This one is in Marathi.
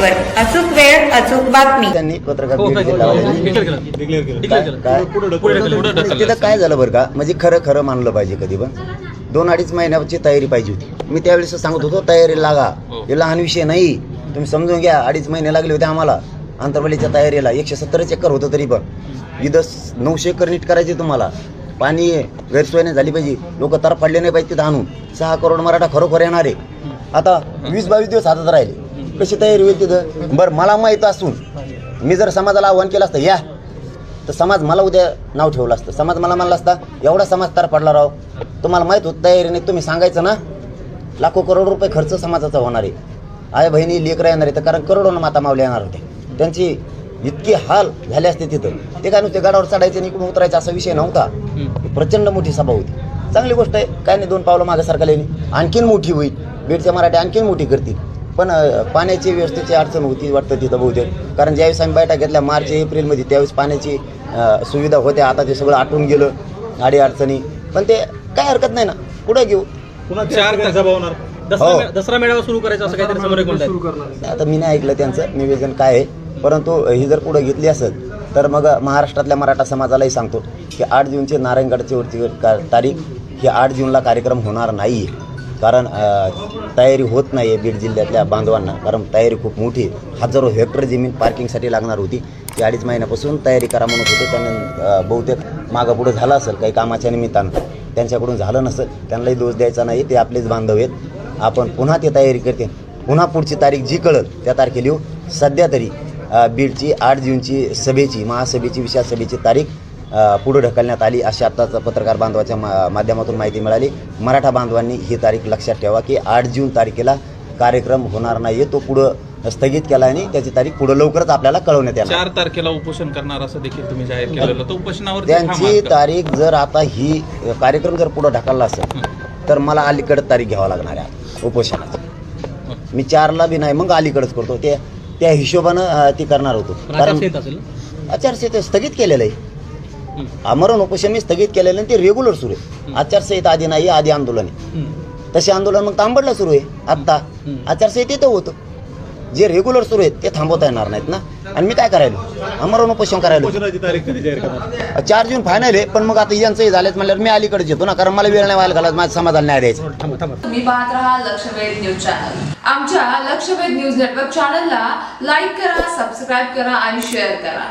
नेटवर्क अचूक वेळ अचूक बातमी. त्यांनी पत्रकार हो, भेट काय लावलेली. डिक्लेअर केलं डिक्लेअर केलं काय- डिक्लेअर काय? केलं पुढे ढकललं पुढे तिथं काय झालं बरं का? म्हणजे खरं खरं मानलं पाहिजे कधी पण. दोन अडीच महिन्याची तयारी पाहिजे होती. मी त्यावेळेस सांगत होतो तयारी लागा. हो. हे लहान विषय नाही. तुम्ही समजून घ्या अडीच महिने लागले होते आम्हाला. आंतरवलीच्या तयारीला एकशे सत्तरच एकर होतं तरी पण. इथं स- नऊशे एकर नीट करायचे तुम्हाला. पाणी गैरसोय नाही झाली पाहिजे. लोक तर पडले नाही पाहिजे तिथं आणून. सहा करोड मराठा खरोखर येणार आहे. आता वीस बावीस दिवस हातात राहिले. कशी तयारी होईल तिथं? बरं मला माहीत असून मी जर समाजाला आव्हान केलं असतं या. तर समाज मला उद्या नाव ठेवलं असतं. समाज मला म्हणला असता एवढा समाज तार पडला राव. तुम्हाला माहीत होत तयारी नाही. तुम्ही सांगायचं ना लाखो करोड रुपये खर्च समाजाचा होणार आहे. आई बहिणी लेकरं येणार आहे तर कारण करोडोनं माता मावल्या येणार होते त्यांची इतके हाल झाले असते तिथं. ते काय नुसते गाडावर चढायचे आणि इकडून उतरायचा असा विषय नव्हता. प्रचंड मोठी सभा होती. चांगली गोष्ट आहे काय नाही दोन पावलं मागे सरकारला आणखीन मोठी होईल. बीडच्या मराठी आणखीन मोठी करतील. पण पाण्याची व्यवस्थेची अडचण होती वाटतं तिथं बहुतेक. कारण ज्यावेळेस आम्ही बैठक घेतल्या मार्च एप्रिलमध्ये त्यावेळेस पाण्याची सुविधा होत्या. आता ते सगळं आटून गेलं अडी अडचणी. पण ते काय हरकत नाही ना. पुढे घेऊ. पुन्हा चार दसरा हो. मे- दसरा मेळावा सुरू करायचा असं काहीतरी आता मी नाही ऐकलं त्यांचं. निवेदन काय आहे? परंतु ही जर पुढे घेतली असेल तर मग महाराष्ट्रातल्या मराठा समाजालाही सांगतो की आठ जूनचे नारायणगडची वरची का- तारीख ही आठ जूनला कार्यक्रम होणार नाही आहे कारण तयारी होत नाही आहे बीड जिल्ह्यातल्या बांधवांना. कारण तयारी खूप मोठी हजारो हेक्टर जमीन पार्किंगसाठी लागणार होती. ती अडीच महिन्यापासून तयारी करा म्हणत होते. त्यांना बहुतेक मागं पुढं झालं असेल काही कामाच्या निमित्तानं. त्यांच्याकडून झालं नसेल त्यांनाही दोष द्यायचा नाही. ते आपलेच बांधव आहेत. आपण पुन्हा ते तयारी करते. पुन्हा पुढची तारीख जी कळत त्या तारखेला येऊ. सध्या तरी बीडची आठ जूनची सभेची महासभेची विशाल सभेची तारीख पुढे ढकलण्यात आली अशी आत्ताच पत्रकार बांधवाच्या मा माध्यमातून माहिती मिळाली. मराठा बांधवांनी ही तारीख लक्षात ठेवा की आठ जून तारखेला कार्यक्रम होणार नाही तो पुढं स्थगित केला आणि त्याची तारीख पुढं लवकरच आपल्याला कळवण्यात येणार. चार तारखेला उपोषण करणार असं देखील तुम्ही जाहीर केलेलं तर उपोषणावर त्यांची तारीख जर आता ही कार्यक्रम जर पुढं ढकलला असेल तर मला अलीकडे तारीख घ्यावं लागणार आहे उपोषणाची. मी चारला बी नाही मग अलीकडंच करतो. ते त्या हिशोबानं ती करणार होतो. कारण? आचारसंहिता स्थगित केलेलं आहे. आमरण उपोषण मी स्थगित केलेलं ते रेग्युलर सुरू आहे. आचारसंहिता आधी नाही आधी आंदोलन आहे. तसे आंदोलन मग तांबडला सुरू आहे आत्ता. आचारसंहितेत होतं. जे रेग्युलर सुरू आहेत ते थांबवता येणार नाहीत ना. आणि मी काय करायलो? आमरण उपोषण करायलो. चार जून फायनल आहे पण मग आता यांचंही झालेच म्हणल्यावर मी अलीकडेच येतो ना कारण मला वेळ नाही व्हायला घालत माझ्या समाजाला न्याय द्यायचा. थांबा थांबा तुम्ही पाहत राहा लक्षवेध न्यूज चॅनल आमच्या लक्षवेध न्यूज नेटवर्क चॅनलला लाईक करा सबस्क्राईब करा आणि शेअर करा.